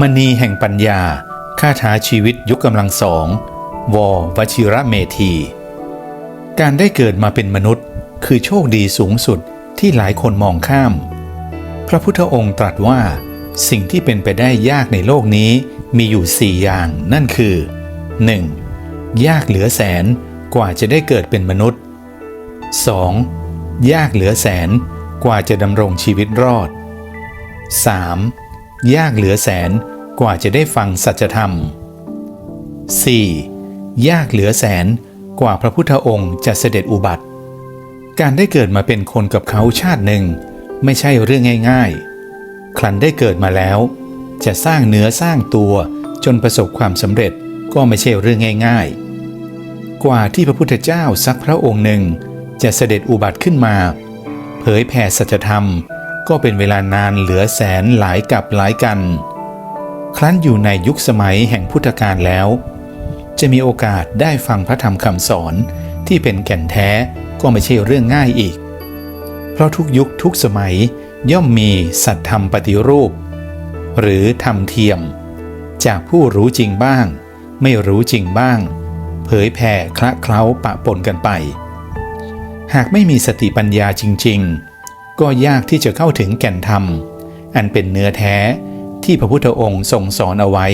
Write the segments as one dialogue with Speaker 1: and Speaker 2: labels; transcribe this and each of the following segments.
Speaker 1: มณีแห่งปัญญาค่าท้าชีวิตยุคกำลังสอง ววชิระเมธี การได้เกิดมาเป็นมนุษย์ คือโชคดีสูงสุดที่หลายคนมองข้าม พระพุทธองค์ตรัสว่า สิ่งที่เป็นไปได้ยากในโลกนี้มีอยู่สี่อย่างนั่นคือ 1. ยากเหลือแสนกว่าจะได้เกิดเป็นมนุษย์ 2. ยากเหลือแสนกว่าจะดำรงชีวิตรอด 3. ยากเหลือแสน กว่าจะได้ฟังสัจธรรม 4. ยากเหลือแสนกว่าพระพุทธองค์จะเสด็จอุบัติ การได้เกิดมาเป็นคนกับเขาชาติหนึ่ง ไม่ใช่เรื่องง่ายๆ ครั้นได้เกิดมาแล้ว จะสร้างเนื้อสร้างตัวจนประสบความสำเร็จก็ไม่ใช่เรื่องง่ายๆ กว่าที่พระพุทธเจ้าสักพระองค์หนึ่ง จะเสด็จอุบัติขึ้นมา เผยแผ่สัจธรรม ก็เป็นเวลานานเหลือแสนหลายกับหลายกัน ครั้นอยู่ในยุคสมัยแห่งพุทธกาลแล้ว จะมีโอกาสได้ฟังพระธรรมคำสอนที่เป็นแก่นแท้ก็ไม่ใช่เรื่องง่ายอีก เพราะทุกยุคทุกสมัยย่อมมีสัตธรรมปฏิรูป หรือธรรมเทียม จากผู้รู้จริงบ้าง ไม่รู้จริงบ้าง เผยแผ่คละเคล้าปะปนกันไป หากไม่มีสติปัญญาจริง ๆ ก็ยากที่จะเข้าถึงแก่นธรรม อันเป็นเนื้อแท้ ที่พระพุทธองค์ทรงสอนเอาไว้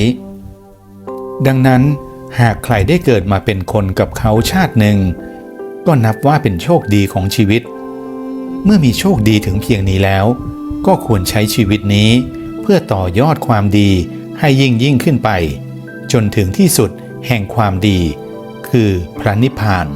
Speaker 1: ดังนั้นหากใครได้เกิดมาเป็นคนกับเขาชาติหนึ่ง ก็นับว่าเป็นโชคดีของชีวิต เมื่อมีโชคดีถึงเพียงนี้แล้ว ก็ควรใช้ชีวิตนี้ เพื่อต่อยอดความดีให้ยิ่งยิ่งขึ้นไป จนถึงที่สุดแห่งความดี คือพระนิพพาน